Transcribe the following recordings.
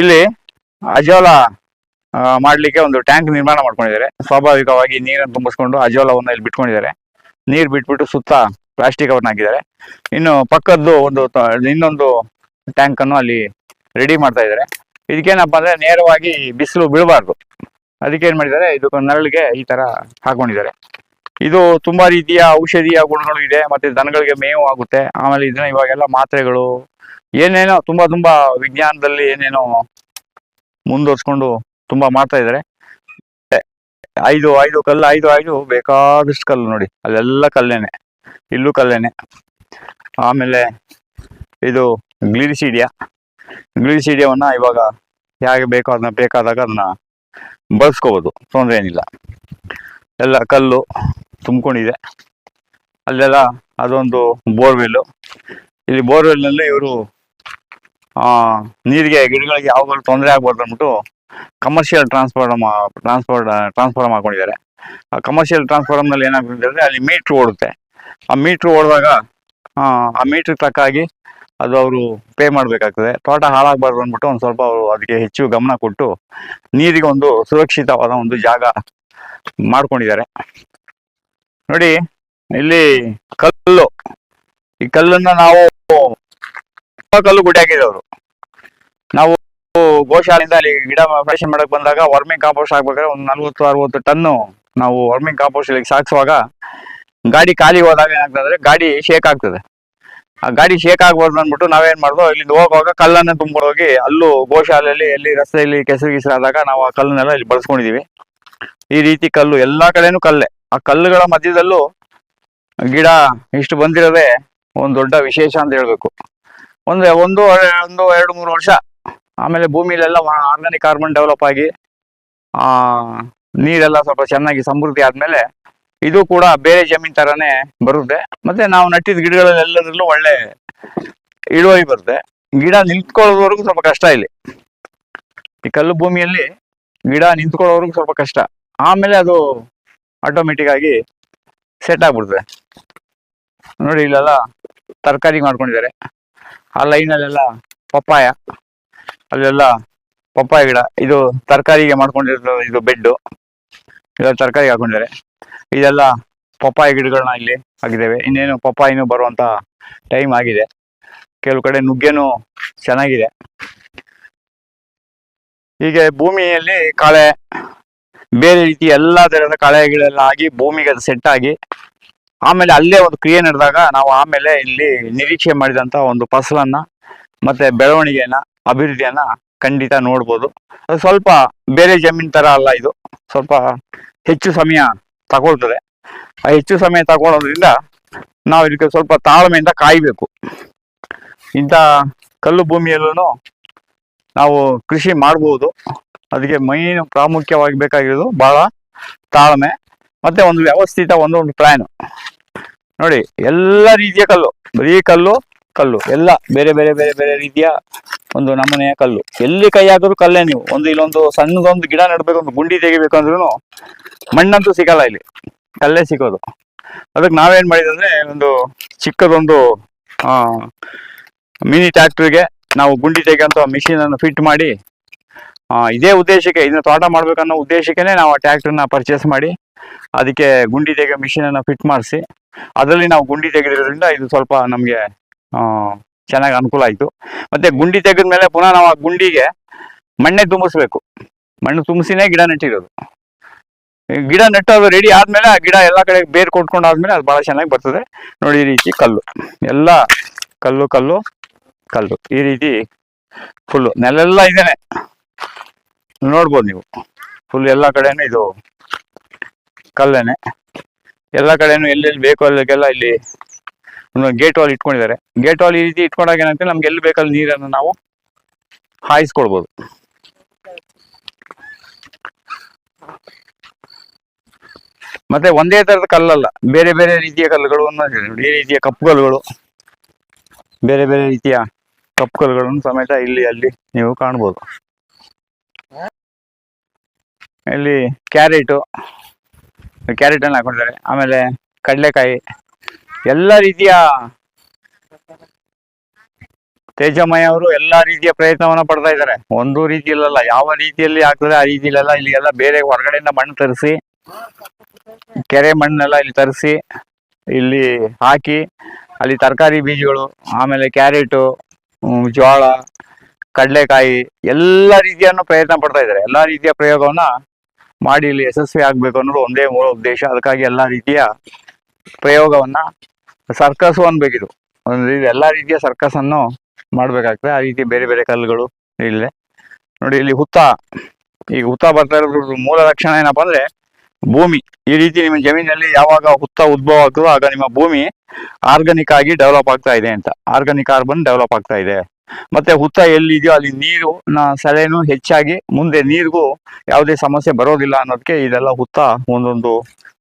ಇಲ್ಲಿ ಅಜೋಲ ಮಾಡ್ಲಿಕ್ಕೆ ಒಂದು ಟ್ಯಾಂಕ್ ನಿರ್ಮಾಣ ಮಾಡ್ಕೊಂಡಿದ್ದಾರೆ. ಸ್ವಾಭಾವಿಕವಾಗಿ ನೀರನ್ನು ತುಂಬಿಸ್ಕೊಂಡು ಅಜೋಲವನ್ನು ಇಲ್ಲಿ ಬಿಟ್ಕೊಂಡಿದ್ದಾರೆ. ನೀರು ಬಿಟ್ಬಿಟ್ಟು ಸುತ್ತ ಪ್ಲಾಸ್ಟಿಕ್ ಅವ್ರನ್ನ ಹಾಕಿದ್ದಾರೆ. ಇನ್ನು ಪಕ್ಕದ್ದು ಒಂದು ಇನ್ನೊಂದು ಟ್ಯಾಂಕ್ ಅನ್ನು ಅಲ್ಲಿ ರೆಡಿ ಮಾಡ್ತಾ ಇದ್ದಾರೆ. ಇದಕ್ಕೇನಪ್ಪ ಅಂದ್ರೆ ನೇರವಾಗಿ ಬಿಸಿಲು ಬೀಳಬಾರ್ದು. ಅದಕ್ಕೆ ಏನ್ ಮಾಡಿದ್ದಾರೆ? ಇದು ನರಳಿಗೆ ಈ ತರ ಹಾಕೊಂಡಿದ್ದಾರೆ. ಇದು ತುಂಬಾ ರೀತಿಯ ಔಷಧೀಯ ಗುಣಗಳು ಇದೆ, ಮತ್ತೆ ದನಗಳಿಗೆ ಮೇವು ಆಗುತ್ತೆ. ಆಮೇಲೆ ಇದನ್ನ ಇವಾಗೆಲ್ಲ ಮಾತ್ರೆಗಳು ಏನೇನೋ ತುಂಬಾ ತುಂಬಾ ವಿಜ್ಞಾನದಲ್ಲಿ ಏನೇನೋ ಮುಂದುವರ್ಸ್ಕೊಂಡು ತುಂಬಾ ಮಾಡ್ತಾ ಇದ್ದಾರೆ ಐದು ಐದು ಕಲ್ಲು, ಐದು ಐದು ಬೇಕಾದಷ್ಟು ಕಲ್ಲು ನೋಡಿ. ಅಲ್ಲೆಲ್ಲ ಕಲ್ಲೇನೆ. ಇಲ್ಲೂ ಕಲ್ಲೇನೆ. ಆಮೇಲೆ ಇದು ಗ್ಲಿರಿಸಿಡಿಯಾ ಗ್ಲಿರಿಸಿಡಿಯವನ್ನ ಇವಾಗ ಹೇಗೆ ಬೇಕೋ ಅದನ್ನ ಬೇಕಾದಾಗ ಅದನ್ನ ಬಳಸ್ಕೋಬೋದು. ತೊಂದರೆ ಏನಿಲ್ಲ. ಎಲ್ಲ ಕಲ್ಲು ತುಂಬಿಕೊಂಡಿದೆ. ಅಲ್ಲೆಲ್ಲ ಅದೊಂದು ಬೋರ್ವೆಲ್ಲು. ಇಲ್ಲಿ ಬೋರ್ವೆಲ್ನಲ್ಲಿ ಇವರು ನೀರಿಗೆ ಗಿಡಗಳಿಗೆ ಯಾವಾಗಲೂ ತೊಂದರೆ ಆಗ್ಬಾರ್ದು ಅಂದ್ಬಿಟ್ಟು ಕಮರ್ಷಿಯಲ್ ಟ್ರಾನ್ಸ್ಫಾರ್ಮ್ ಟ್ರಾನ್ಸ್ಫಾರ್ಡ್ ಟ್ರಾನ್ಸ್ಫಾರ್ಮ್ ಹಾಕೊಂಡಿದ್ದಾರೆ. ಆ ಕಮರ್ಷಿಯಲ್ ಟ್ರಾನ್ಸ್ಫಾರ್ಮ್ನಲ್ಲಿ ಏನಾಗುತ್ತೆ ಅಂದರೆ ಅಲ್ಲಿ ಮೀಟ್ರ್ ಓಡುತ್ತೆ. ಆ ಮೀಟ್ರ್ ಓಡಿದಾಗ ಆ ಮೀಟ್ರ್ ತಕ್ಕಾಗಿ ಅದು ಅವರು ಪೇ ಮಾಡಬೇಕಾಗ್ತದೆ. ತೋಟ ಹಾಳಾಗಬಾರ್ದು ಅಂದ್ಬಿಟ್ಟು ಒಂದು ಸ್ವಲ್ಪ ಅವರು ಅದಕ್ಕೆ ಹೆಚ್ಚು ಗಮನ ಕೊಟ್ಟು ನೀರಿಗೆ ಒಂದು ಸುರಕ್ಷಿತವಾದ ಒಂದು ಜಾಗ ಮಾಡ್ಕೊಂಡಿದ್ದಾರೆ. ನೋಡಿ, ಇಲ್ಲಿ ಕಲ್ಲು. ಈ ಕಲ್ಲನ್ನ ನಾವು ಕಲ್ಲು ಗುಡ್ಡೆ ಹಾಕಿದ್ರು ನಾವು ಗೋಶಾಲೆಯಿಂದ ಅಲ್ಲಿ ಗಿಡ ಆಪರೇಷನ್ ಮಾಡಕ್ ಬಂದಾಗ ವರ್ಮಿಂಗ್ ಕಾಂಪೋಸ್ಟ್ ಹಾಕ್ಬೇಕಾದ್ರೆ ಒಂದು ನಲ್ವತ್ತು, ಅರವತ್ತು ಟನ್ನು ನಾವು ವರ್ಮಿಂಗ್ ಕಾಂಪೋಸ್ಟ್ ಇಲ್ಲಿ ಸಾಗಿಸುವಾಗ ಗಾಡಿ ಖಾಲಿ ಹೋದಾಗ ಏನಾಗ್ತದೆ, ಗಾಡಿ ಶೇಕ್ ಆಗ್ತದೆ. ಆ ಗಾಡಿ ಶೇಕ್ ಆಗ್ಬಾರ್ದು ಅಂದ್ಬಿಟ್ಟು ನಾವೇನ್ ಮಾಡ್ದೋ ಇಲ್ಲಿ ಹೋಗುವಾಗ ಕಲ್ಲನ್ನ ತುಂಬಿಕೊಂಡು ಹೋಗಿ ಅಲ್ಲೂ ಗೋಶಾಲೆಯಲ್ಲಿ ಎಲ್ಲಿ ರಸ್ತೆಯಲ್ಲಿ ಕೆಸರು ಗಿಸರು ಆದಾಗ ನಾವು ಆ ಕಲ್ಲನ್ನೆಲ್ಲ ಇಲ್ಲಿ ಬಳಸ್ಕೊಂಡಿದೀವಿ. ಈ ರೀತಿ ಕಲ್ಲು ಎಲ್ಲಾ ಕಡೆನೂ ಕಲ್ಲೇ. ಆ ಕಲ್ಲುಗಳ ಮಧ್ಯದಲ್ಲೂ ಗಿಡ ಇಷ್ಟು ಬಂದಿರೋದೇ ಒಂದು ದೊಡ್ಡ ವಿಶೇಷ ಅಂತ ಹೇಳ್ಬೇಕು. ಒಂದು ಒಂದು ಒಂದು ಎರಡು ಮೂರು ವರ್ಷ. ಆಮೇಲೆ ಭೂಮಿಲೆಲ್ಲ ಆರ್ಗಾನಿಕ್ ಕಾರ್ಬನ್ ಡೆವಲಪ್ ಆಗಿ ನೀರೆಲ್ಲ ಸ್ವಲ್ಪ ಚೆನ್ನಾಗಿ ಸಮೃದ್ಧಿ ಆದ್ಮೇಲೆ ಇದು ಕೂಡ ಬೇರೆ ಜಮೀನ್ ತರಾನೇ ಬರುತ್ತೆ. ಮತ್ತೆ ನಾವು ನಟ್ಟಿದ ಗಿಡಗಳಲ್ಲೆಲ್ಲದರಲ್ಲೂ ಒಳ್ಳೆ ಇಳುವರಿ ಬರುತ್ತೆ. ಗಿಡ ನಿಂತ್ಕೊಳ್ಳೋವರೆಗೂ ಸ್ವಲ್ಪ ಕಷ್ಟ ಇಲ್ಲಿ. ಈ ಕಲ್ಲು ಭೂಮಿಯಲ್ಲಿ ಗಿಡ ನಿಂತ್ಕೊಳ್ಳೋವರೆಗೂ ಸ್ವಲ್ಪ ಕಷ್ಟ. ಆಮೇಲೆ ಅದು ಆಟೋಮೆಟಿಕ್ ಆಗಿ ಸೆಟ್ ಆಗ್ಬಿಡ್ತದೆ ನೋಡಿ ಇಲ್ಲೆಲ್ಲ ತರಕಾರಿ ಮಾಡ್ಕೊಂಡಿದ್ದಾರೆ. ಆ ಲೈನ್ ಅಲ್ಲೆಲ್ಲ ಪಪ್ಪಾಯ ಅಲ್ಲೆಲ್ಲ ಪಪ್ಪಾಯ ಗಿಡ. ಇದು ತರಕಾರಿಗೆ ಮಾಡ್ಕೊಂಡಿರೋ ಇದು ಬೆಡ್ಡು. ಇದೆಲ್ಲ ತರಕಾರಿ ಹಾಕೊಂಡಿದ್ದಾರೆ. ಇದೆಲ್ಲ ಪಪ್ಪಾಯ ಗಿಡಗಳನ್ನ ಇಲ್ಲಿ ಹಾಕಿದ್ದೇವೆ. ಇನ್ನೇನು ಪಪ್ಪಾಯಿನೂ ಬರುವಂತ ಟೈಮ್ ಆಗಿದೆ. ಕೆಲವು ಕಡೆ ನುಗ್ಗೆನೂ ಚೆನ್ನಾಗಿದೆ. ಹೀಗೆ ಭೂಮಿಯಲ್ಲಿ ಕಳೆ, ಬೇರೆ ರೀತಿ ಎಲ್ಲಾ ತರದ ಕಳೆಗಳೆಲ್ಲ ಆಗಿ ಭೂಮಿಗೆ ಸೆಟ್ ಆಗಿ ಆಮೇಲೆ ಅಲ್ಲೇ ಒಂದು ಕ್ರಿಯೆ ನಡೆದಾಗ ನಾವು ಆಮೇಲೆ ಇಲ್ಲಿ ನಿರೀಕ್ಷೆ ಮಾಡಿದಂತ ಒಂದು ಫಸಲನ್ನ ಮತ್ತೆ ಬೆಳವಣಿಗೆಯನ್ನ, ಅಭಿವೃದ್ಧಿಯನ್ನ ಖಂಡಿತ ನೋಡ್ಬೋದು. ಅದು ಸ್ವಲ್ಪ ಬೇರೆ ಜಮೀನ್ ತರ ಅಲ್ಲ ಇದು. ಸ್ವಲ್ಪ ಹೆಚ್ಚು ಸಮಯ ತಗೊಳ್ತದೆ. ಆ ಹೆಚ್ಚು ಸಮಯ ತಗೊಳ್ಳೋದ್ರಿಂದ ನಾವು ಇದಕ್ಕೆ ಸ್ವಲ್ಪ ತಾಳ್ಮೆಯಿಂದ ಕಾಯ್ಬೇಕು. ಇಂಥ ಕಲ್ಲು ಭೂಮಿಯಲ್ಲೂ ನಾವು ಕೃಷಿ ಮಾಡ್ಬೋದು. ಅದಕ್ಕೆ ಮೈನ್ ಪ್ರಾಮುಖ್ಯವಾಗಿ ಬೇಕಾಗಿರೋದು ಬಹಳ ತಾಳ್ಮೆ. ಮತ್ತೆ ಒಂದು ವ್ಯವಸ್ಥಿತ ಒಂದು ಒಂದು ಪ್ಲಾನ್ ನೋಡಿ, ಎಲ್ಲ ರೀತಿಯ ಕಲ್ಲು. ಬರೀ ಕಲ್ಲು ಕಲ್ಲು. ಎಲ್ಲ ಬೇರೆ ಬೇರೆ ಬೇರೆ ಬೇರೆ ರೀತಿಯ ಒಂದು ನಮ್ಮನೆಯ ಕಲ್ಲು. ಎಲ್ಲಿ ಕೈ ಹಾಕಿದ್ರು ಕಲ್ಲೇ ನೀವು. ಒಂದು ಇಲ್ಲೊಂದು ಸಣ್ಣದೊಂದು ಗಿಡ ನೆಡ್ಬೇಕು, ಒಂದು ಗುಂಡಿ ತೆಗಿಬೇಕು ಅಂದ್ರೂ ಮಣ್ಣಂತೂ ಸಿಗಲ್ಲ ಇಲ್ಲಿ. ಕಲ್ಲೇ ಸಿಗೋದು. ಅದಕ್ಕೆ ನಾವೇನ್ ಮಾಡಿದಂದ್ರೆ, ಒಂದು ಚಿಕ್ಕದೊಂದು, ಆ, ಮಿನಿ ಟ್ರ್ಯಾಕ್ಟರ್ಗೆ ನಾವು ಗುಂಡಿ ತೆಗೆಯುವಂತ ಮಿಷಿನ್ ಅನ್ನು ಫಿಟ್ ಮಾಡಿ ಇದೇ ಉದ್ದೇಶಕ್ಕೆ ಇದನ್ನ ತೋಟ ಮಾಡ್ಬೇಕನ್ನೋ ಉದ್ದೇಶಕ್ಕೆ ನಾವು ಆ ಟ್ಯಾಕ್ಟರ್ನ ಪರ್ಚೇಸ್ ಮಾಡಿ, ಅದಕ್ಕೆ ಗುಂಡಿ ತೆಗೆಯೋ ಮಿಷಿನ್ ಅನ್ನ ಫಿಟ್ ಮಾಡಿಸಿ, ಅದರಲ್ಲಿ ನಾವು ಗುಂಡಿ ತೆಗೆದಿರೋದ್ರಿಂದ ಇದು ಸ್ವಲ್ಪ ನಮಗೆ ಚೆನ್ನಾಗಿ ಅನುಕೂಲ ಆಯಿತು. ಮತ್ತೆ ಗುಂಡಿ ತೆಗೆದ ಮೇಲೆ ಪುನಃ ನಾವು ಆ ಗುಂಡಿಗೆ ಮಣ್ಣೆ ತುಂಬಿಸ್ಬೇಕು. ಮಣ್ಣು ತುಂಬಿಸಿನೇ ಗಿಡ ನೆಟ್ಟಿರೋದು. ಗಿಡ ನೆಟ್ಟೋದು ರೆಡಿ ಆದ್ಮೇಲೆ ಆ ಗಿಡ ಎಲ್ಲ ಕಡೆ ಬೇರ್ ಕೊಟ್ಕೊಂಡು ಆದ್ಮೇಲೆ ಅದು ಬಹಳ ಚೆನ್ನಾಗಿ ಬರ್ತದೆ. ನೋಡಿ ಈ ರೀತಿ ಕಲ್ಲು. ಎಲ್ಲ ಕಲ್ಲು ಕಲ್ಲು ಕಲ್ಲು. ಈ ರೀತಿ ಫುಲ್ಲು ನೆಲೆಲ್ಲ ಇದೇನೆ. ನೋಡ್ಬೋದು ನೀವು. ಫುಲ್ ಎಲ್ಲ ಕಡೆನೂ ಇದು ಕಲ್ಲೇನೆ. ಎಲ್ಲ ಕಡೆನೂ ಎಲ್ಲೆಲ್ಲಿ ಬೇಕು ಅಲ್ಲಿಗೆಲ್ಲ ಇಲ್ಲಿ ಒಂದು ಗೇಟ್ ವಾಲ್ ಇಟ್ಕೊಂಡಿದ್ದಾರೆ. ಗೇಟ್ ವಾಲ್ ಈ ರೀತಿ ಇಟ್ಕೊಂಡಾಗ ಏನಂತ, ನಮ್ಗೆ ಎಲ್ಲಿ ಬೇಕಲ್ಲಿ ನೀರನ್ನು ನಾವು ಹಾಯಿಸ್ಕೊಳ್ಬೋದು ಮತ್ತೆ ಒಂದೇ ತರದ ಕಲ್ಲಲ್ಲ, ಬೇರೆ ಬೇರೆ ರೀತಿಯ ಕಲ್ಲುಗಳು ಈ ರೀತಿಯ ಕಪ್ಪು ಕಲ್ಲುಗಳು ಬೇರೆ ಬೇರೆ ರೀತಿಯ ಕಪ್ಪು ಕಲ್ಲುಗಳನ್ನು ಸಮೇತ ಇಲ್ಲಿ ಅಲ್ಲಿ ನೀವು ಕಾಣ್ಬೋದು. ಇಲ್ಲಿ ಕ್ಯಾರೆಟು. ಕ್ಯಾರೆಟನ್ನು ಹಾಕೊಂಡಿದ್ದಾರೆ. ಆಮೇಲೆ ಕಡಲೆಕಾಯಿ. ಎಲ್ಲ ರೀತಿಯ ತೇಜಮಯ ಅವರು ಎಲ್ಲ ರೀತಿಯ ಪ್ರಯತ್ನವನ್ನ ಪಡ್ತಾ ಇದ್ದಾರೆ. ಒಂದು ರೀತಿಯಲ್ಲ ಯಾವ ರೀತಿಯಲ್ಲಿ ಆಗ್ತದೆ ಆ ರೀತಿಯಲ್ಲೆಲ್ಲ ಇಲ್ಲಿಗೆಲ್ಲ ಬೇರೆ ಹೊರಗಡೆಯಿಂದ ಮಣ್ಣು ತರಿಸಿ, ಕೆರೆ ಮಣ್ಣೆಲ್ಲ ಇಲ್ಲಿ ತರಿಸಿ, ಇಲ್ಲಿ ಹಾಕಿ, ಅಲ್ಲಿ ತರಕಾರಿ ಬೀಜಗಳು, ಆಮೇಲೆ ಕ್ಯಾರೆಟು ಜೋಳ, ಕಡಲೆಕಾಯಿ, ಎಲ್ಲ ರೀತಿಯನ್ನು ಪ್ರಯತ್ನ ಪಡ್ತಾ ಇದ್ದಾರೆ. ಎಲ್ಲ ರೀತಿಯ ಪ್ರಯೋಗವನ್ನ ಮಾಡಿ ಇಲ್ಲಿ ಯಶಸ್ವಿ ಆಗ್ಬೇಕು ಅನ್ನೋದು ಒಂದೇ ಮೂಲ ಉದ್ದೇಶ. ಅದಕ್ಕಾಗಿ ಎಲ್ಲಾ ರೀತಿಯ ಪ್ರಯೋಗವನ್ನ ಸರ್ಕಸ್ ಅನ್ಬೇಕಿದು ಎಲ್ಲಾ ರೀತಿಯ ಸರ್ಕಸ್ ಅನ್ನು ಮಾಡ್ಬೇಕಾಗ್ತದೆ. ಆ ರೀತಿ ಬೇರೆ ಬೇರೆ ಕಲ್ಲುಗಳು ಇಲ್ಲೇ. ನೋಡಿ, ಇಲ್ಲಿ ಹುತ್ತ. ಈಗ ಹುತ್ತ ಬರ್ತಾ ಇರೋದ್ರ ಮೂಲ ಲಕ್ಷಣ ಏನಪ್ಪಾ ಅಂದ್ರೆ ಭೂಮಿ ಈ ರೀತಿ ನಿಮ್ಮ ಜಮೀನಲ್ಲಿ ಯಾವಾಗ ಹುತ್ತ ಉದ್ಭವ ಆಗ್ತದೋ ಆಗ ನಿಮ್ಮ ಭೂಮಿ ಆರ್ಗಾನಿಕ್ ಆಗಿ ಡೆವಲಪ್ ಆಗ್ತಾ ಇದೆ ಅಂತ. ಆರ್ಗಾನಿಕ್ ಕಾರ್ಬನ್ ಡೆವಲಪ್ ಆಗ್ತಾ ಇದೆ. ಮತ್ತೆ ಹುತ್ತ ಎಲ್ಲಿದೆಯೋ ಅಲ್ಲಿ ನೀರು ಸೆಳೆನು ಹೆಚ್ಚಾಗಿ ಮುಂದೆ ನೀರಿಗೂ ಯಾವುದೇ ಸಮಸ್ಯೆ ಬರೋದಿಲ್ಲ ಅನ್ನೋದಕ್ಕೆ ಇದೆಲ್ಲ ಹುತ್ತ ಒಂದೊಂದು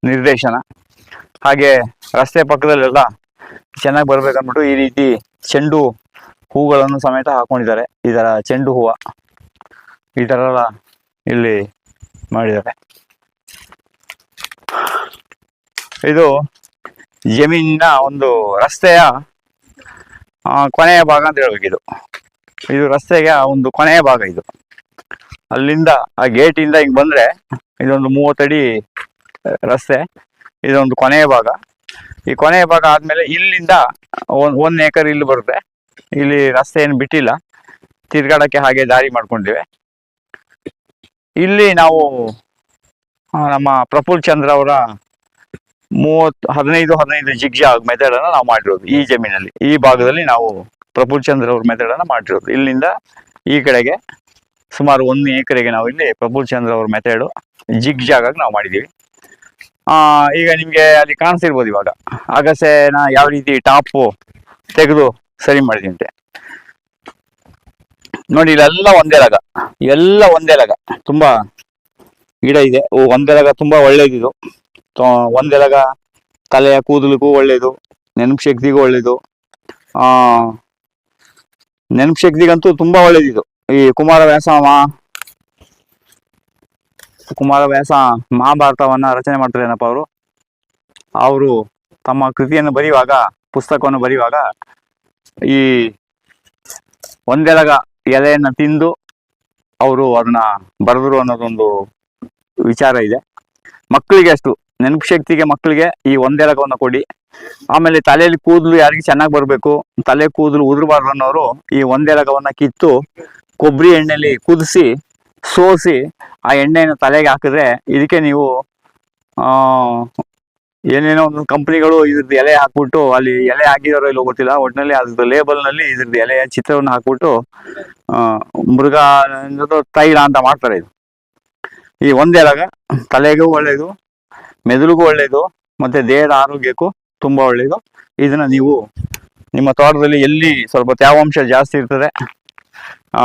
ನಿರ್ದೇಶನ. ಹಾಗೆ ರಸ್ತೆ ಪಕ್ಕದಲ್ಲೆಲ್ಲ ಚೆನ್ನಾಗಿ ಬರ್ಬೇಕನ್ಬಿಟ್ಟು ಈ ರೀತಿ ಚೆಂಡು ಹೂಗಳನ್ನು ಸಮೇತ ಹಾಕೊಂಡಿದ್ದಾರೆ. ಇದರ ಚೆಂಡು ಹೂವ ಈ ಥರ ಇಲ್ಲಿ ಮಾಡಿದ್ದಾರೆ. ಇದು ಜಮೀನಿನ ಒಂದು ರಸ್ತೆಯ ಕೊನೆಯ ಭಾಗ ಅಂತ ಹೇಳ್ಬೇಕು ಇದು ಇದು ರಸ್ತೆಗೆ ಒಂದು ಕೊನೆಯ ಭಾಗ ಇದು. ಅಲ್ಲಿಂದ ಆ ಗೇಟ್ ಇಂದ ಹಿಂಗ್ ಬಂದ್ರೆ ಇದೊಂದು ಮೂವತ್ತಡಿ ರಸ್ತೆ, ಇದೊಂದು ಕೊನೆಯ ಭಾಗ. ಈ ಕೊನೆಯ ಭಾಗ ಆದ್ಮೇಲೆ ಇಲ್ಲಿಂದ ಒಂದ್ ಏಕರ್ ಇಲ್ಲಿ ಬರುತ್ತೆ. ಇಲ್ಲಿ ರಸ್ತೆ ಏನು ಬಿಟ್ಟಿಲ್ಲ. ತಿರ್ಗಾಡಕ್ಕೆ ಹಾಗೆ ದಾರಿ ಮಾಡ್ಕೊಂಡಿವೆ. ಇಲ್ಲಿ ನಾವು ನಮ್ಮ ಪ್ರಫುಲ್ ಚಂದ್ರ ಅವರ ಮೂವತ್ತು, ಹದಿನೈದು ಹದಿನೈದು ಜಿಗ್ಜಾಗ್ ಮೆಥಡ್ ಅನ್ನ ನಾವು ಮಾಡಿರೋದು ಈ ಜಮೀನಲ್ಲಿ. ಈ ಭಾಗದಲ್ಲಿ ನಾವು ಪ್ರಫುಲ್ ಚಂದ್ರ ಅವ್ರ ಮೆಥಡ್ ಅನ್ನ ಮಾಡಿರೋದು. ಇಲ್ಲಿಂದ ಈ ಕಡೆಗೆ ಸುಮಾರು ಒಂದು ಎಕರೆಗೆ ನಾವು ಇಲ್ಲಿ ಪ್ರಫುಲ್ ಚಂದ್ರ ಅವ್ರ ಮೆಥಡ್ ಜಿಗ್ ಜಾಗ್ ಆಗಿ ನಾವು ಮಾಡಿದೀವಿ ಆ, ಈಗ ನಿಮ್ಗೆ ಅಲ್ಲಿ ಕಾಣಿಸಿರ್ಬೋದು ಇವಾಗ. ಅಗಸೆನ ಯಾವ ರೀತಿ ಟಾಪು ತೆಗೆದು ಸರಿ ಮಾಡಿದಂತೆ ನೋಡಿ, ಇಲ್ಲೆಲ್ಲ ಒಂದೇ ರಗ. ಎಲ್ಲ ಒಂದೇ ರಗ. ತುಂಬಾ ಗಿಡ ಇದೆ. ಒಂದೇ ರಗ ತುಂಬಾ ಒಳ್ಳೇದಿದು. ತೊ- ಒಂದೇ ಲಗ ತಲೆಯ ಕೂದಲಿಗೂ ಒಳ್ಳೇದು, ನೆನಪು ಶಕ್ತಿಗೂ ಒಳ್ಳೇದು. ಆ, ನೆನಪು ಶಕ್ತಿಗಂತೂ ತುಂಬಾ ಒಳ್ಳೇದಿದು. ಈ ಕುಮಾರವ್ಯಾಸ ಮಾ- ಕುಮಾರವ್ಯಾಸ ಮಹಾಭಾರತವನ್ನ ರಚನೆ ಮಾಡ್ತಾರೆ ಏನಪ್ಪ ಅವರು? ಅವರು ತಮ್ಮ ಕೃತಿಯನ್ನು ಬರೆಯುವಾಗ, ಪುಸ್ತಕವನ್ನು ಬರೆಯುವಾಗ ಈ ಒಂದೆಲಗ ಎಲೆಯನ್ನ ತಿಂದು ಅವರು ಅದನ್ನ ಬರೆದ್ರು ಅನ್ನೋದೊಂದು ವಿಚಾರ ಇದೆ. ಮಕ್ಕಳಿಗೆ ಅಷ್ಟು ನೆನಪು ಶಕ್ತಿಗೆ ಮಕ್ಕಳಿಗೆ ಈ ಒಂದೆಲಗವನ್ನು ಕೊಡಿ. ಆಮೇಲೆ ತಲೆಯಲ್ಲಿ ಕೂದಲು ಯಾರಿಗೆ ಚೆನ್ನಾಗಿ ಬರಬೇಕು, ತಲೆ ಕೂದಲು ಉದುರಬಾರ್ದು ಅನ್ನೋರು ಈ ಒಂದೆಲಗವನ್ನ ಕಿತ್ತು ಕೊಬ್ಬರಿ ಎಣ್ಣೆಲಿ ಕುದಿಸಿ, ಸೋಸಿ ಆ ಎಣ್ಣೆಯನ್ನು ತಲೆಗೆ ಹಾಕಿದ್ರೆ ಇದಕ್ಕೆ ನೀವು, ಆ, ಏನೇನೋ ಒಂದು ಕಂಪ್ನಿಗಳು ಇದ್ರದ್ದು ಎಲೆ ಹಾಕ್ಬಿಟ್ಟು ಅಲ್ಲಿ ಎಲೆ ಹಾಕಿದಾರೋ ಇಲ್ಲೋ ಗೊತ್ತಿಲ್ಲ ಒಟ್ಟಿನಲ್ಲಿ ಅದ್ರದ್ದು ಲೇಬಲ್ನಲ್ಲಿ ಇದ್ರದ್ದು ಎಲೆಯ ಚಿತ್ರವನ್ನು ಹಾಕ್ಬಿಟ್ಟು ಮೃಗ ತೈಲ ಅಂತ ಮಾಡ್ತಾರೆ ಇದು. ಈ ಒಂದೆಲಗ ತಲೆಗೂ ಒಳ್ಳೇದು ಮೆದುಳಿಗೂ ಒಳ್ಳೇದು, ಮತ್ತೆ ದೇಹದ ಆರೋಗ್ಯಕ್ಕೂ ತುಂಬಾ ಒಳ್ಳೇದು. ಇದನ್ನ ನೀವು ನಿಮ್ಮ ತೋಟದಲ್ಲಿ ಎಲ್ಲಿ ಸ್ವಲ್ಪ ತೇವಾಂಶ ಜಾಸ್ತಿ ಇರ್ತದೆ, ಆ,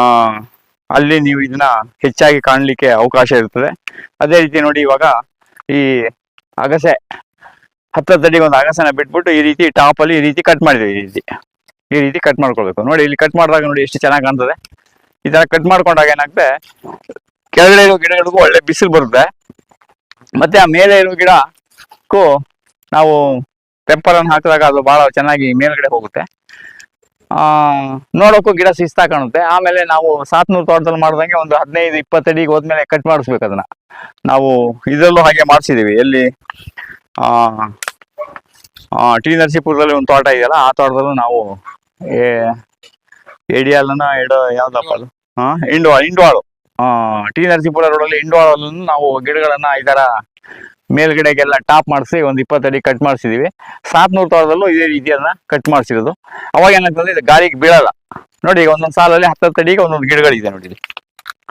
ಅಲ್ಲಿ ನೀವು ಇದನ್ನ ಹೆಚ್ಚಾಗಿ ಕಾಣಲಿಕ್ಕೆ ಅವಕಾಶ ಇರ್ತದೆ. ಅದೇ ರೀತಿ ನೋಡಿ ಇವಾಗ ಈ ಅಗಸೆ, ಹತ್ತತ್ತಡಿಗೆ ಒಂದು ಅಗಸನ ಬಿಟ್ಬಿಟ್ಟು ಈ ರೀತಿ ಟಾಪ್ ಅಲ್ಲಿ ಈ ರೀತಿ ಕಟ್ ಮಾಡಿದ್ವಿ, ಈ ರೀತಿ. ಈ ರೀತಿ ಕಟ್ ಮಾಡ್ಕೊಳ್ಬೇಕು. ನೋಡಿ ಇಲ್ಲಿ ಕಟ್ ಮಾಡಿದಾಗ ನೋಡಿ ಎಷ್ಟು ಚೆನ್ನಾಗಿ ಕಾಣ್ತದೆ. ಈ ತರ ಕಟ್ ಮಾಡ್ಕೊಂಡಾಗ ಏನಾಗುತ್ತೆ ಕೆಳಗಡೆ ಇರೋ ಗಿಡಗಳಿಗೂ ಒಳ್ಳೆ ಬಿಸಿಲು ಬರುತ್ತೆ. ಮತ್ತೆ ಆ ಮೇಲೆ ಇರೋ ಗಿಡಕ್ಕೂ ನಾವು ಪೆಪ್ಪರ್ ಅನ್ನು ಹಾಕಿದಾಗ ಅದು ಬಹಳ ಚೆನ್ನಾಗಿ ಮೇಲ್ಗಡೆ ಹೋಗುತ್ತೆ. ಆ, ನೋಡೋಕ್ಕೂ ಗಿಡ ಶಿಸ್ತಾ ಕಾಣುತ್ತೆ. ಆಮೇಲೆ ನಾವು ಸಾತ್ನೂರು ತೋಟದಲ್ಲಿ ಮಾಡ್ದಂಗೆ ಒಂದು ಹದಿನೈದು ಇಪ್ಪತ್ತಡಿಗೆ ಹೋದ್ಮೇಲೆ ಕಟ್ ಮಾಡಿಸ್ಬೇಕು ಅದನ್ನ. ನಾವು ಇದರಲ್ಲೂ ಹಾಗೆ ಮಾಡಿಸಿದೀವಿ. ಎಲ್ಲಿ, ಆ ಟಿ ನರಸೀಪುರದಲ್ಲಿ ಒಂದು ತೋಟ ಇದೆಯಲ್ಲ, ಆ ತೋಟದಲ್ಲೂ ನಾವು ಏಡಿಯಲ್ಲನ ಎಡ, ಯಾವ್ದಪ್ಪ ಅದು? ಹಾ ಇಂಡ್ವಾಳು ಇಂಡ್ವಾಳು. ಟಿ ನರಸೀಪುರ ರೋಡಲ್ಲಿ ಇಂಡೋರ್ ನಾವು ಗಿಡಗಳನ್ನ ಇದರ ಮೇಲ್ಗಡೆಗೆಲ್ಲ ಟಾಪ್ ಮಾಡಿಸಿ ಒಂದು ಇಪ್ಪತ್ತಡಿ ಕಟ್ ಮಾಡಿಸಿದೀವಿ. ಸಾತ್ನೂರು ತೋಟದಲ್ಲೂ ಇದೇ ರೀತಿಯನ್ನ ಕಟ್ ಮಾಡಿಸಿರೋದು. ಅವಾಗ ಏನಾಗ್ತದೆ, ಇದು ಗಾಳಿಗೆ ಬೀಳಲ್ಲ. ನೋಡಿ ಈಗ ಒಂದೊಂದು ಸಾಲಲ್ಲಿ ಹತ್ತತ್ತು ಅಡಿಗೆ ಒಂದೊಂದು ಗಿಡಗಳಿದೆ ನೋಡಿ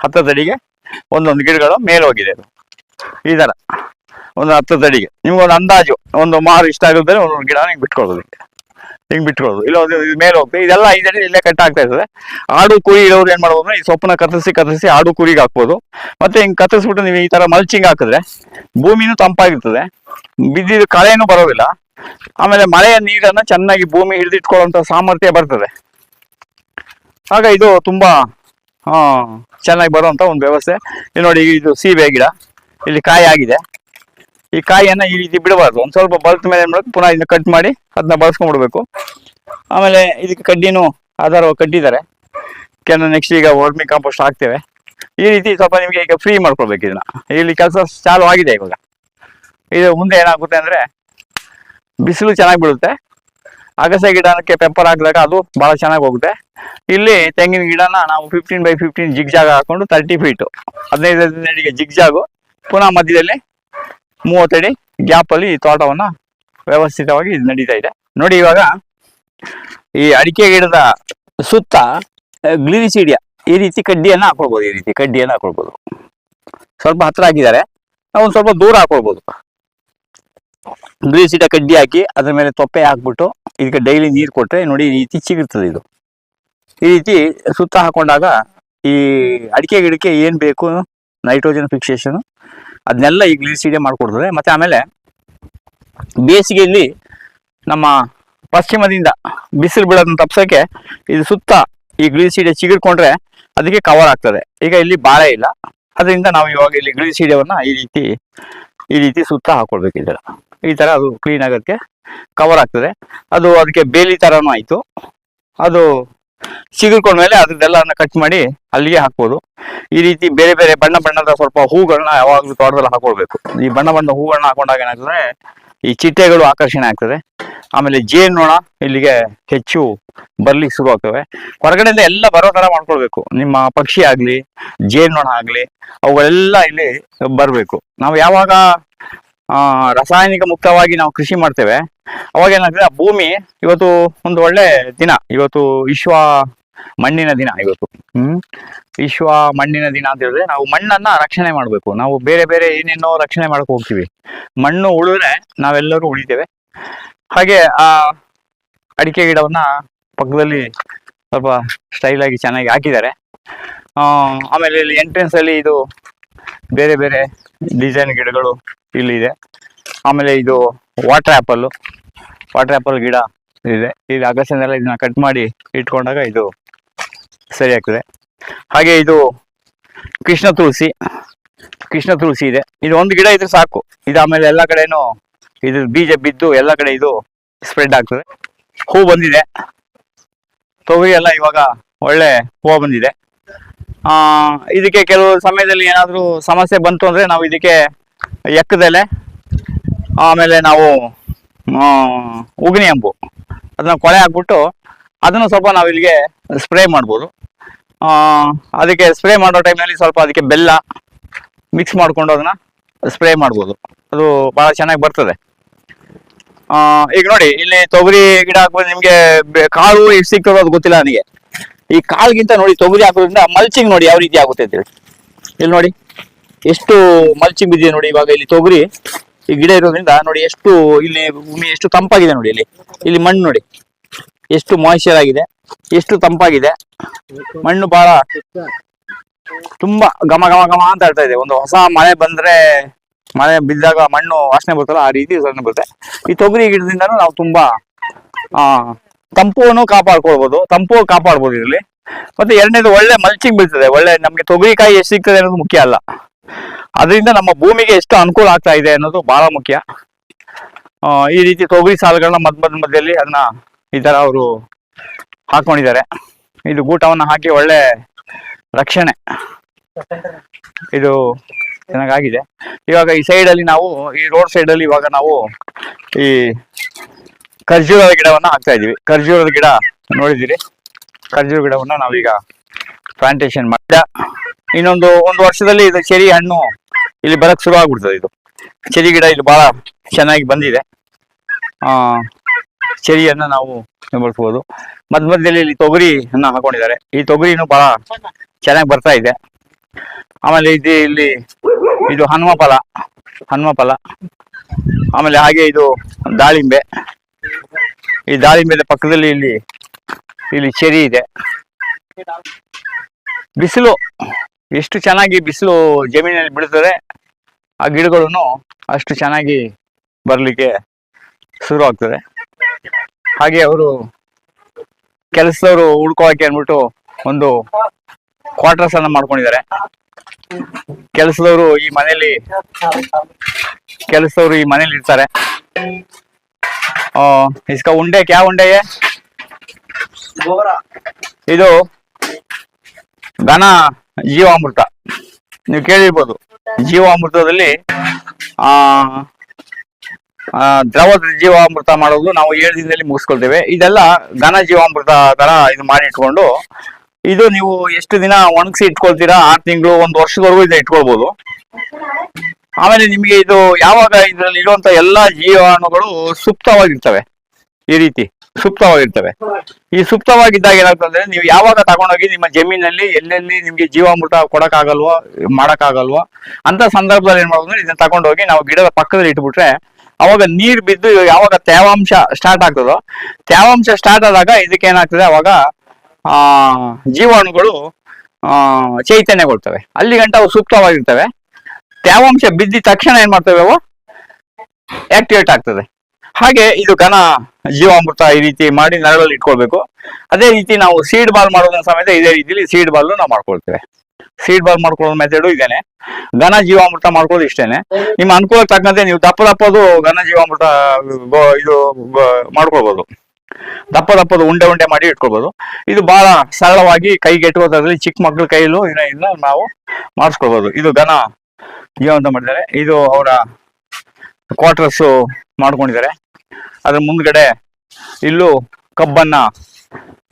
ಹತ್ತತ್ತು ಅಡಿಗೆ ಒಂದೊಂದು ಗಿಡಗಳು ಮೇಲೆ ಹೋಗಿದೆ ಅದು. ಈ ಥರ ಒಂದು ಹತ್ತತ್ತು ಅಡಿಗೆ. ನಿಮ್ಗೊಂದು ಅಂದಾಜು, ಒಂದು ಮಾರು ಇಷ್ಟ ಆಗಿದ್ರೆ ಒಂದೊಂದು ಗಿಡ ಬಿಟ್ಕೊಳ್ಳೋದು ಹಿಂಗ್ ಬಿಟ್ಕೊಳ್ಳೋದು. ಇಲ್ಲ ಮೇಲೆ ಹೋಗ್ತದೆ. ಇದೆಲ್ಲ ಐದಡಿ ಇಲ್ಲೇ ಕಟ್ ಆಗ್ತಾ ಇರ್ತದೆ. ಆಡು ಕುರಿ ಇರೋರು ಏನ್ ಮಾಡ್ಬೋದು ಈ ಸೊಪ್ಪನ್ನ ಕತ್ತರಿಸಿ ಕತ್ತರಿಸಿ ಆಡು ಕುರಿಗೆ ಹಾಕ್ಬೋದು. ಮತ್ತೆ ಹಿಂಗ್ ಕತ್ತರಿಸ್ಬಿಟ್ಟು ನೀವು ಈ ತರ ಮಲ್ಚಿಂಗ್ ಹಾಕಿದ್ರೆ ಭೂಮಿನೂ ತಂಪಾಗಿರ್ತದೆ. ಬಿದ್ದಿದ ಕಳೆನೂ ಬರೋದಿಲ್ಲ. ಆಮೇಲೆ ಮಳೆಯ ನೀರನ್ನ ಚೆನ್ನಾಗಿ ಭೂಮಿ ಹಿಡಿದಿಟ್ಕೊಳ್ಳುವಂತ ಸಾಮರ್ಥ್ಯ ಬರ್ತದೆ. ಆಗ ಇದು ತುಂಬಾ ಚೆನ್ನಾಗಿ ಬರುವಂತ ಒಂದು ವ್ಯವಸ್ಥೆ. ನೋಡಿ, ಇದು ಸೀಬೆ ಗಿಡ. ಇಲ್ಲಿ ಕಾಯಿ ಆಗಿದೆ. ಈ ಕಾಯಿಯನ್ನ ಈ ರೀತಿ ಬಿಡಬಾರ್ದು. ಒಂದ್ ಸ್ವಲ್ಪ ಬಲ್ತ್ ಮೇಲೆ ಏನ್ ಪುನಃ ಇದನ್ನ ಕಟ್ ಮಾಡಿ ಅದನ್ನ ಬಳಸ್ಕೊಂಡ್ಬಿಡ್ಬೇಕು. ಆಮೇಲೆ ಇದಕ್ಕೆ ಕಡ್ಡಿನೂ ಆಧಾರ ಕಟ್ಟಿದ್ದಾರೆ. ಕೆಲ ನೆಕ್ಸ್ಟ್ ಈಗ ವರ್ಮಿ ಕಾಂಪೋಸ್ಟ್ ಹಾಕ್ತೇವೆ. ಈ ರೀತಿ ಸ್ವಲ್ಪ ನಿಮಗೆ ಈಗ ಫ್ರೀ ಮಾಡ್ಕೊಳ್ಬೇಕು ಇದನ್ನ. ಇಲ್ಲಿ ಕೆಲಸ ಚಾಲು ಆಗಿದೆ ಇವಾಗ. ಇದು ಮುಂದೆ ಏನಾಗುತ್ತೆ ಅಂದ್ರೆ ಬಿಸಿಲು ಚೆನ್ನಾಗಿ ಬೀಳುತ್ತೆ. ಅಗಸೆ ಗಿಡಕ್ಕೆ ಪೆಪ್ಪರ್ ಹಾಕಿದಾಗ ಅದು ಬಹಳ ಚೆನ್ನಾಗಿ ಹೋಗುತ್ತೆ. ಇಲ್ಲಿ ತೆಂಗಿನ ಗಿಡನ ನಾವು ಫಿಫ್ಟೀನ್ ಬೈ ಫಿಫ್ಟೀನ್ ಜಿಗ್ ಜಾಗ ಹಾಕೊಂಡು ತರ್ಟಿ ಫೀಟು ಹದಿನೈದು ಹದಿನೈದು ಜಿಗ್ ಜಾಗು ಪುನಃ ಮಧ್ಯದಲ್ಲಿ ಮೂವತ್ತಡಿ ಗ್ಯಾಪ್ ಅಲ್ಲಿ ಈ ತೋಟವನ್ನ ವ್ಯವಸ್ಥಿತವಾಗಿ ನಡೀತಾ ಇದೆ. ನೋಡಿ ಇವಾಗ ಈ ಅಡಿಕೆ ಗಿಡದ ಸುತ್ತ ಗ್ಲಿರಿಸಿಡಿಯಾ ಈ ರೀತಿ ಕಡ್ಡಿಯನ್ನ ಹಾಕೊಳ್ಬೋದು, ಈ ರೀತಿ ಕಡ್ಡಿಯನ್ನ ಹಾಕೊಳ್ಬೋದು. ಸ್ವಲ್ಪ ಹತ್ರ ಹಾಕಿದ್ದಾರೆ. ನಾವು ಸ್ವಲ್ಪ ದೂರ ಹಾಕೊಳ್ಬೋದು. ಗ್ಲಿರಿಸಿಡಿಯಾ ಕಡ್ಡಿ ಹಾಕಿ ಅದ್ರ ಮೇಲೆ ತೊಪ್ಪೆ ಹಾಕ್ಬಿಟ್ಟು ಇದಕ್ಕೆ ಡೈಲಿ ನೀರು ಕೊಟ್ರೆ ನೋಡಿ ಈ ರೀತಿ ಚಿಗುರ್ತದೆ ಇದು. ಈ ರೀತಿ ಸುತ್ತ ಹಾಕೊಂಡಾಗ ಈ ಅಡಿಕೆ ಗಿಡಕ್ಕೆ ಏನ್ ಬೇಕು? ನೈಟ್ರೋಜನ್ ಫಿಕ್ಸೇಷನ್ ಅದನ್ನೆಲ್ಲ ಈ ಗ್ಲೀಸ್ ಸೀಡೆ ಮಾಡಿಕೊಡ್ತದೆ ಮತ್ತೆ ಆಮೇಲೆ ಬೇಸಿಗೆಯಲ್ಲಿ ನಮ್ಮ ಪಶ್ಚಿಮದಿಂದ ಬಿಸಿಲು ಬೀಳೋದನ್ನ ತಪ್ಸೋಕೆ ಇದು ಸುತ್ತ ಈ ಗ್ಲೀಸ್ ಸೀಡೆ ಚಿಗಿರ್ಕೊಂಡ್ರೆ ಅದಕ್ಕೆ ಕವರ್ ಆಗ್ತದೆ. ಈಗ ಇಲ್ಲಿ ಬಾಳೆ ಇಲ್ಲ. ಅದರಿಂದ ನಾವು ಇವಾಗ ಇಲ್ಲಿ ಗ್ಲಿಸಿಡಿಯವನ್ನ ಈ ರೀತಿ ಈ ರೀತಿ ಸುತ್ತ ಹಾಕೊಳ್ಬೇಕು ಈ ತರ. ಅದು ಕ್ಲೀನ್ ಆಗೋದಕ್ಕೆ ಕವರ್ ಆಗ್ತದೆ. ಅದು ಅದಕ್ಕೆ ಬೇಲಿ ಥರನೂ ಆಯ್ತು. ಅದು ಚಿಗುರ್ಕೊಂಡ್ಮೇಲೆ ಅದ್ರದ್ದೆಲ್ಲ ಕಟ್ ಮಾಡಿ ಅಲ್ಲಿಗೆ ಹಾಕ್ಬೋದು. ಈ ರೀತಿ ಬೇರೆ ಬೇರೆ ಬಣ್ಣ ಬಣ್ಣದ ಸ್ವಲ್ಪ ಹೂಗಳನ್ನ ಯಾವಾಗಲೂ ತೋಟದಲ್ಲಿ ಹಾಕೊಳ್ಬೇಕು. ಈ ಬಣ್ಣ ಬಣ್ಣ ಹೂಗಳನ್ನ ಹಾಕೊಂಡಾಗ ಏನಾಗ್ತದೆ? ಈ ಚಿಟ್ಟೆಗಳು ಆಕರ್ಷಣೆ ಆಗ್ತದೆ. ಆಮೇಲೆ ಜೇನ್ನೊಣ ಇಲ್ಲಿಗೆ ಹೆಚ್ಚು ಬರ್ಲಿಕ್ಕೆ ಶುರು ಆಗ್ತವೆ ಹೊರಗಡೆಯಿಂದ ಎಲ್ಲ ಬರೋ ತರ ಮಾಡ್ಕೊಳ್ಬೇಕು. ನಿಮ್ಮ ಪಕ್ಷಿ ಆಗ್ಲಿ, ಜೇನ್ನೊಣ ಆಗ್ಲಿ, ಅವುಗಳೆಲ್ಲ ಇಲ್ಲಿ ಬರಬೇಕು. ನಾವು ಯಾವಾಗ ರಾಸಾಯನಿಕ ಮುಕ್ತವಾಗಿ ನಾವು ಕೃಷಿ ಮಾಡ್ತೇವೆ. ಅವಾಗ ಏನಾಗ್ತದೆ ಭೂಮಿ ಇವತ್ತು ಒಂದು ಒಳ್ಳೆ ದಿನ. ಇವತ್ತು ವಿಶ್ವ ಮಣ್ಣಿನ ದಿನ ಇವತ್ತು. ಹ್ಮ್? ವಿಶ್ವ ಮಣ್ಣಿನ ದಿನ ಅಂತ ಹೇಳಿದ್ರೆ ನಾವು ಮಣ್ಣನ್ನ ರಕ್ಷಣೆ ಮಾಡಬೇಕು. ನಾವು ಬೇರೆ ಬೇರೆ ಏನೇನೋ ರಕ್ಷಣೆ ಮಾಡಕ್ ಹೋಗ್ತೀವಿ. ಮಣ್ಣು ಉಳಿದ್ರೆ ನಾವೆಲ್ಲರೂ ಉಳಿತೇವೆ. ಹಾಗೆ ಆ ಅಡಿಕೆ ಗಿಡವನ್ನ ಪಕ್ಕದಲ್ಲಿ ಸ್ವಲ್ಪ ಸ್ಟೈಲ್ ಆಗಿ ಚೆನ್ನಾಗಿ ಹಾಕಿದ್ದಾರೆ. ಆಮೇಲೆ ಇಲ್ಲಿ ಎಂಟ್ರೆನ್ಸ್ ಅಲ್ಲಿ ಇದು ಬೇರೆ ಬೇರೆ ಡಿಸೈನ್ ಗಿಡಗಳು ಇಲ್ಲಿ ಇದೆ. ಆಮೇಲೆ ಇದು ವಾಟರ್ ಆಪಲ್ ವಾಟರ್ ಆಪಲ್ ಗಿಡ ಇದೆ. ಇಲ್ಲಿ ಅಗಸನೆಲ್ಲ ಇದನ್ನ ಕಟ್ ಮಾಡಿ ಇಟ್ಕೊಂಡಾಗ ಇದು ಸರಿ ಆಗ್ತದೆ. ಹಾಗೆ ಇದು ಕೃಷ್ಣ ತುಳಸಿ ಕೃಷ್ಣ ತುಳಸಿ ಇದೆ. ಇದು ಒಂದು ಗಿಡ ಇದ್ರೆ ಸಾಕು. ಇದು ಆಮೇಲೆ ಎಲ್ಲ ಕಡೆನೂ ಇದು ಬೀಜ ಬಿದ್ದು ಎಲ್ಲ ಕಡೆ ಇದು ಸ್ಪ್ರೆಡ್ ಆಗ್ತದೆ. ಹೂ ಬಂದಿದೆ. ತೊಗರಿ ಎಲ್ಲ ಇವಾಗ ಒಳ್ಳೆ ಹೂವು ಬಂದಿದೆ. ಆ, ಇದಕ್ಕೆ ಕೆಲವು ಸಮಯದಲ್ಲಿ ಏನಾದರೂ ಸಮಸ್ಯೆ ಬಂತು ಅಂದ್ರೆ ನಾವು ಇದಕ್ಕೆ ಎಕ್ಕದೆಲೆ ಆಮೇಲೆ ನಾವು ಉಗ್ನಿ ಅಂಬು. ಅದನ್ನ ಕೊಳೆ ಹಾಕ್ಬಿಟ್ಟು ಅದನ್ನು ಸ್ವಲ್ಪ ನಾವು ಇಲ್ಲಿಗೆ ಸ್ಪ್ರೇ ಮಾಡ್ಬೋದು. ಅದಕ್ಕೆ ಸ್ಪ್ರೇ ಮಾಡೋ ಟೈಮ್ನಲ್ಲಿ ಸ್ವಲ್ಪ ಅದಕ್ಕೆ ಬೆಲ್ಲ ಮಿಕ್ಸ್ ಮಾಡ್ಕೊಂಡು ಅದನ್ನ ಸ್ಪ್ರೇ ಮಾಡ್ಬೋದು. ಅದು ಭಾಳ ಚೆನ್ನಾಗಿ ಬರ್ತದೆ. ಈಗ ನೋಡಿ, ಇಲ್ಲಿ ತೊಗರಿ ಗಿಡ ಹಾಕ್ಬೋದು. ನಿಮಗೆ ಕಾಳು ಎಷ್ಟು ಸಿಗ್ತದೋ ಅದು ಗೊತ್ತಿಲ್ಲ ನನಗೆ. ಈ ಕಾಳಿಗಿಂತ ನೋಡಿ, ತೊಗರಿ ಹಾಕೋದ್ರಿಂದ ಮಲ್ಚಿಂಗ್ ನೋಡಿ ಯಾವ ರೀತಿ ಆಗುತ್ತೆ ಅಂತೇಳಿ. ಇಲ್ಲಿ ನೋಡಿ. ಎಷ್ಟು ಮಲ್ಚಿಂಗ್ ಬಿದ್ದಿದೆ ನೋಡಿ ಇವಾಗ ಇಲ್ಲಿ ತೊಗರಿ, ಈ ಗಿಡ ಇರೋದ್ರಿಂದ ನೋಡಿ ಎಷ್ಟು ಇಲ್ಲಿ ಭೂಮಿ ಎಷ್ಟು ತಂಪಾಗಿದೆ ನೋಡಿ ಇಲ್ಲಿ. ಇಲ್ಲಿ ಮಣ್ಣು ನೋಡಿ. ಎಷ್ಟು ಮಾಯಿಶ್ಚರ್ ಆಗಿದೆ. ಎಷ್ಟು ತಂಪಾಗಿದೆ. ಮಣ್ಣು ಬಹಳ ತುಂಬಾ ಘಮ ಘಮ ಘಮ ಅಂತ ಹೇಳ್ತಾ ಇದೆ. ಒಂದು ಹೊಸ ಮಳೆ ಬಂದ್ರೆ ಮಳೆ ಬಿದ್ದಾಗ ಮಣ್ಣು ವಾಸನೆ ಬರ್ತಲ್ಲ ಆ ರೀತಿ ವಾಸನೆ ಬರುತ್ತೆ. ಈ ತೊಗರಿ ಗಿಡದಿಂದ ನಾವು ತುಂಬಾ, ಆ, ತಂಪುವನ್ನು ಕಾಪಾಡ್ಕೊಳ್ಬಹುದು ತಂಪು ಕಾಪಾಡ್ಬೋದು ಇದರಲ್ಲಿ. ಮತ್ತೆ ಎರಡನೇದು ಒಳ್ಳೆ ಮಲ್ಚಿಂಗ್ ಬೀಳ್ತದೆ. ಒಳ್ಳೆ ನಮ್ಗೆ ತೊಗರಿಕಾಯಿ ಎಷ್ಟು ಸಿಗ್ತದೆ ಅನ್ನೋದು ಮುಖ್ಯ ಅಲ್ಲ. ಅದರಿಂದ ನಮ್ಮ ಭೂಮಿಗೆ ಎಷ್ಟು ಅನುಕೂಲ ಆಗ್ತಾ ಇದೆ ಅನ್ನೋದು ಬಹಳ ಮುಖ್ಯ. ಈ ರೀತಿ ತೊಗರಿ ಸಾಲುಗಳನ್ನ ಮಧ್ಯ ಮದ್, ಮಧ್ಯದಲ್ಲಿ ಅದನ್ನ ಈ ತರ ಅವರು ಹಾಕೊಂಡಿದ್ದಾರೆ. ಇದು ಗೂಟವನ್ನ ಹಾಕಿ ಒಳ್ಳೆ ರಕ್ಷಣೆ. ಇದು ಚೆನ್ನಾಗಿದೆ ಇವಾಗ ಈ ಸೈಡ್ ಅಲ್ಲಿ ನಾವು, ಈ ರೋಡ್ ಸೈಡ್ ಅಲ್ಲಿ ಇವಾಗ ನಾವು ಈ ಖರ್ಜೂರದ ಗಿಡವನ್ನ ಹಾಕ್ತಾ ಇದೀವಿ ಖರ್ಜೂರದ ಗಿಡ ನೋಡಿದಿರಿ ಖರ್ಜೂರ ಗಿಡವನ್ನ ನಾವೀಗ ಪ್ಲಾಂಟೇಶನ್ ಮಾಡಿದ ಇನ್ನೊಂದು ಒಂದು ವರ್ಷದಲ್ಲಿ ಇದು ಚೆರಿ ಹಣ್ಣು ಇಲ್ಲಿ ಬರಕ್ ಶುರು ಆಗ್ಬಿಡ್ತದೆ ಇದು. ಚೆರಿ ಗಿಡ ಇಲ್ಲಿ ಬಹಳ ಚೆನ್ನಾಗಿ ಬಂದಿದೆ. ಆ ಚೆರಿಯನ್ನ ನಾವು ಬಳಸ್ಬೋದು. ಮಧ್ಯ ಮಧ್ಯದಲ್ಲಿ ಇಲ್ಲಿ ತೊಗರಿ ಅನ್ನ ಹಾಕೊಂಡಿದ್ದಾರೆ. ಈ ತೊಗರಿನು ಬಹಳ ಚೆನ್ನಾಗಿ ಬರ್ತಾ ಇದೆ. ಆಮೇಲೆ ಇದು ಇಲ್ಲಿ, ಇದು ಹನುಮ ಫಲ ಹನುಮ ಫಲ ಆಮೇಲೆ ಹಾಗೆ ಇದು ದಾಳಿಂಬೆ. ಈ ದಾಳಿಂಬೆದ ಪಕ್ಕದಲ್ಲಿ ಇಲ್ಲಿ ಇಲ್ಲಿ ಚೆರಿ ಇದೆ. ಬಿಸಿಲು ಎಷ್ಟು ಚೆನ್ನಾಗಿ ಬಿಸಿಲು ಜಮೀನಲ್ಲಿ ಬೀಳ್ತದೆ ಆ ಗಿಡಗಳನ್ನು ಅಷ್ಟು ಚೆನ್ನಾಗಿ ಬರಲಿಕ್ಕೆ ಶುರು ಆಗ್ತದೆ. ಹಾಗೆ ಅವರು ಕೆಲಸದವರು ಹುಡ್ಕೋಕೆ ಅಂದ್ಬಿಟ್ಟು ಒಂದು ಕ್ವಾರ್ಟರ್ಸ್ ಅನ್ನ ಮಾಡ್ಕೊಂಡಿದ್ದಾರೆ. ಕೆಲಸದವರು ಈ ಮನೆಯಲ್ಲಿ ಕೆಲಸದವರು ಈ ಮನೇಲಿ ಇರ್ತಾರೆ. ಆ, ಇಸ್ಕ ಉಂಡೆ ಕ್ಯಾ ಉಂಡೆ ಇದು ಘನ ಜೀವಾಮೃತ. ನೀವು ಕೇಳಿರ್ಬೋದು. ಜೀವಾಮೃತದಲ್ಲಿ, ಆ ದ್ರವ ಜೀವಾಮೃತ ಮಾಡೋದು ನಾವು ಏಳು ದಿನದಲ್ಲಿ ಮುಗಿಸ್ಕೊಳ್ತೇವೆ. ಇದೆಲ್ಲ ಘನ ಜೀವಾಮೃತ ತರ ಇದು ಮಾಡಿ ಇಟ್ಕೊಂಡು, ಇದು ನೀವು ಎಷ್ಟು ದಿನ ಒಣಗಿಸಿ ಇಟ್ಕೊಳ್ತೀರಾ, ಆರು ತಿಂಗಳು, ಒಂದು ವರ್ಷದವರೆಗೂ ಇದನ್ನ ಇಟ್ಕೊಳ್ಬಹುದು ಆಮೇಲೆ ನಿಮಗೆ ಇದು ಯಾವಾಗ ಇದರಲ್ಲಿ ಇರುವಂತ ಎಲ್ಲಾ ಜೀವಾಣುಗಳು ಸುಪ್ತವಾಗಿರ್ತವೆ. ಈ ರೀತಿ. ಸುಪ್ತವಾಗಿರ್ತವೆ. ಈ ಸುಪ್ತವಾಗಿದ್ದಾಗ ಏನಾಗ್ತದೆ, ನೀವು ಯಾವಾಗ ತಗೊಂಡೋಗಿ ನಿಮ್ಮ ಜಮೀನಲ್ಲಿ ಎಲ್ಲೆಲ್ಲಿ ನಿಮ್ಗೆ ಜೀವಾಮೃತ ಕೊಡಕ್ಕಾಗಲ್ವೋ, ಮಾಡಕ್ಕಾಗಲ್ವೋ, ಅಂತ ಸಂದರ್ಭದಲ್ಲಿ ಏನ್ ಮಾಡೋದು ಇದನ್ನ ತಗೊಂಡೋಗಿ ನಾವು ಗಿಡದ ಪಕ್ಕದಲ್ಲಿ ಇಟ್ಬಿಟ್ರೆ, ಅವಾಗ ನೀರ್ ಬಿದ್ದು ಯಾವಾಗ ತೇವಾಂಶ ಸ್ಟಾರ್ಟ್ ಆಗ್ತದೋ, ತೇವಾಂಶ ಸ್ಟಾರ್ಟ್ ಆದಾಗ ಇದಕ್ಕೆ ಏನಾಗ್ತದೆ, ಅವಾಗ, ಆ, ಜೀವಾಣುಗಳು, ಆ, ಚೈತನ್ಯಗೊಳ್ತವೆ. ಅಲ್ಲಿ ಗಂಟ ಅವು ಸೂಕ್ತವಾಗಿರ್ತವೆ ತೇವಾಂಶ ಬಿದ್ದಿದ ತಕ್ಷಣ ಏನ್ ಮಾಡ್ತವೆ ಅವು ಆಕ್ಟಿವೇಟ್ ಆಗ್ತದೆ. ಹಾಗೆ ಇದು ಘನ ಜೀವಾಮೃತ ಈ ರೀತಿ ಮಾಡಿ ನೆರಳಲ್ಲಿ ಇಟ್ಕೊಳ್ಬೇಕು. ಅದೇ ರೀತಿ ನಾವು ಸೀಡ್ ಬಾಲ್ ಮಾಡೋದನ್ನ ಸಮೇತ ಇದೇ ರೀತಿಲಿ ಸೀಡ್ ಬಾಲ್ ನಾವು ಮಾಡ್ಕೊಳ್ತೇವೆ. ಸೀಡ್ ಬಾಲ್ ಮಾಡ್ಕೊಳ್ಳೋ ಮೆಥಡು ಇದೇನೆ. ಘನ ಜೀವಾಮೃತ ಮಾಡ್ಕೊಳ್ಳೋದು ಇಷ್ಟೇನೆ. ನಿಮ್ಮ ಅನುಕೂಲಕ್ಕೆ ತಕ್ಕಂತೆ ನೀವು ದಪ್ಪ ದಪ್ಪದು ಘನ ಜೀವಾಮೃತ ಇದು ಮಾಡ್ಕೊಳ್ಬಹುದು ದಪ್ಪ ದಪ್ಪದು ಉಂಡೆ ಉಂಡೆ ಮಾಡಿ ಇಟ್ಕೊಳ್ಬೋದು. ಇದು ಬಹಳ ಸರಳವಾಗಿ ಕೈ ಎಟ್ಕೋದ್ರಲ್ಲಿ ಚಿಕ್ಕ ಮಕ್ಕಳ ಕೈಯಲ್ಲೂ ಇದನ್ನ ನಾವು ಮಾಡಿಸ್ಕೊಳ್ಬೋದು. ಇದು ಘನ ಜೀವಾಮೃತ ಮಾಡಿದ್ದಾರೆ. ಇದು ಅವರ ಕ್ವಾರ್ಟರ್ಸ್ ಮಾಡ್ಕೊಂಡಿದ್ದಾರೆ. ಅದ್ರ ಮುಂದ್ಗಡೆ ಇಲ್ಲೂ ಕಬ್ಬನ್ನ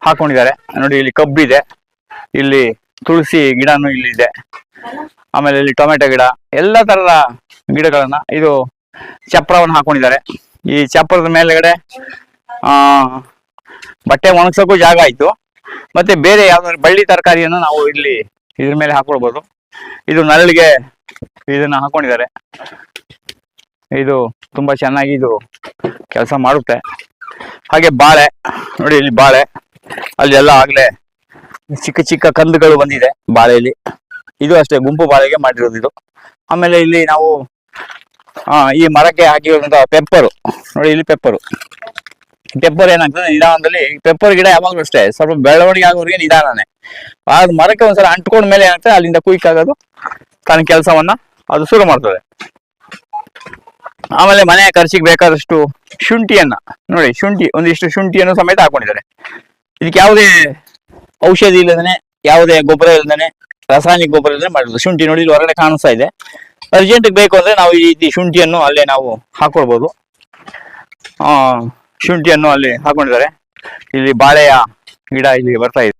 ಹಾಕೊಂಡಿದ್ದಾರೆ. ನೋಡಿ, ಇಲ್ಲಿ ಕಬ್ಬಿದೆ ಇಲ್ಲಿ ತುಳಸಿ ಗಿಡನೂ ಇಲ್ಲಿದೆ ಆಮೇಲೆ ಇಲ್ಲಿ ಟೊಮೆಟೊ ಗಿಡ, ಎಲ್ಲ ತರದ ಗಿಡಗಳನ್ನ ಇದು ಚಪ್ರವನ್ನು ಹಾಕೊಂಡಿದ್ದಾರೆ. ಈ ಚಪ್ರದ ಮೇಲ್ಗಡೆ, ಆ, ಬಟ್ಟೆ ಒಣಗ್ಸೋಕ್ಕೂ ಜಾಗ ಆಯ್ತು. ಮತ್ತೆ ಬೇರೆ ಯಾವ್ದಾದ್ರು ಬಳ್ಳಿ ತರಕಾರಿಯನ್ನು ನಾವು ಇಲ್ಲಿ ಇದ್ರ ಮೇಲೆ ಹಾಕೊಳ್ಬೋದು. ಇದು ನರಳಿಗೆ ಇದನ್ನ ಹಾಕೊಂಡಿದ್ದಾರೆ. ಇದು ತುಂಬಾ ಚೆನ್ನಾಗಿ ಇದು ಕೆಲಸ ಮಾಡುತ್ತೆ. ಹಾಗೆ ಬಾಳೆ ನೋಡಿ ಇಲ್ಲಿ ಬಾಳೆ ಅಲ್ಲಿ ಎಲ್ಲ ಆಗ್ಲೇ ಚಿಕ್ಕ ಚಿಕ್ಕ ಕಂದುಗಳು ಬಂದಿದೆ ಬಾಳೆಯಲ್ಲಿ. ಇದು ಅಷ್ಟೇ ಗುಂಪು ಬಾಳೆಗೆ ಮಾಡಿರೋದು ಇದು. ಆಮೇಲೆ ಇಲ್ಲಿ ನಾವು ಆ, ಈ ಮರಕ್ಕೆ ಹಾಕಿರುವಂತಹ ಪೆಪ್ಪರು. ನೋಡಿ ಇಲ್ಲಿ ಪೆಪ್ಪರು. ಪೆಪ್ಪರ್ ಏನಾಗ್ತದೆ ನಿಧಾನದಲ್ಲಿ ಪೆಪ್ಪರ್ ಗಿಡ ಯಾವಾಗಲೂ ಅಷ್ಟೇ ಸ್ವಲ್ಪ ಬೆಳವಣಿಗೆ ಆಗೋರಿಗೆ ನಿಧಾನನೇ. ಆ ಮರಕ್ಕೆ ಒಂದ್ಸಲ ಅಂಟ್ಕೊಂಡ ಮೇಲೆ ಏನಾಗ್ತದೆ ಅಲ್ಲಿಂದ ಕುಯ್ಕಾಗೋದು ತನ್ನ ಕೆಲಸವನ್ನ ಅದು ಶುರು ಮಾಡ್ತದೆ. ಆಮೇಲೆ ಮನೆ ಖರ್ಚಿಗೆ ಬೇಕಾದಷ್ಟು ಶುಂಠಿಯನ್ನ, ನೋಡಿ ಶುಂಠಿ, ಒಂದಿಷ್ಟು ಶುಂಠಿಯನ್ನು ಸಮೇತ ಹಾಕೊಂಡಿದ್ದಾರೆ. ಇದಕ್ಕೆ ಯಾವುದೇ ಔಷಧಿ ಇಲ್ಲದೇನೆ, ಯಾವುದೇ ಗೊಬ್ಬರ ಇಲ್ಲದೇನೆ, ರಾಸಾಯನಿಕ ಗೊಬ್ಬರ ಇಲ್ಲದೆ ಮಾಡಿರೋದು. ಶುಂಠಿ ನೋಡಿ ಇಲ್ಲಿ ಹೊರಗಡೆ ಕಾಣಿಸ್ತಾ ಇದೆ. ಅರ್ಜೆಂಟ್ ಬೇಕು ಅಂದ್ರೆ ನಾವು ಈ ರೀತಿ ಶುಂಠಿಯನ್ನು ಅಲ್ಲೇ ನಾವು ಹಾಕೊಳ್ಬಹುದು ಆ, ಶುಂಠಿಯನ್ನು ಅಲ್ಲಿ ಹಾಕೊಂಡಿದ್ದಾರೆ. ಇಲ್ಲಿ ಬಾಳೆಯ ಗಿಡ ಇಲ್ಲಿ ಬರ್ತಾ ಇದೆ.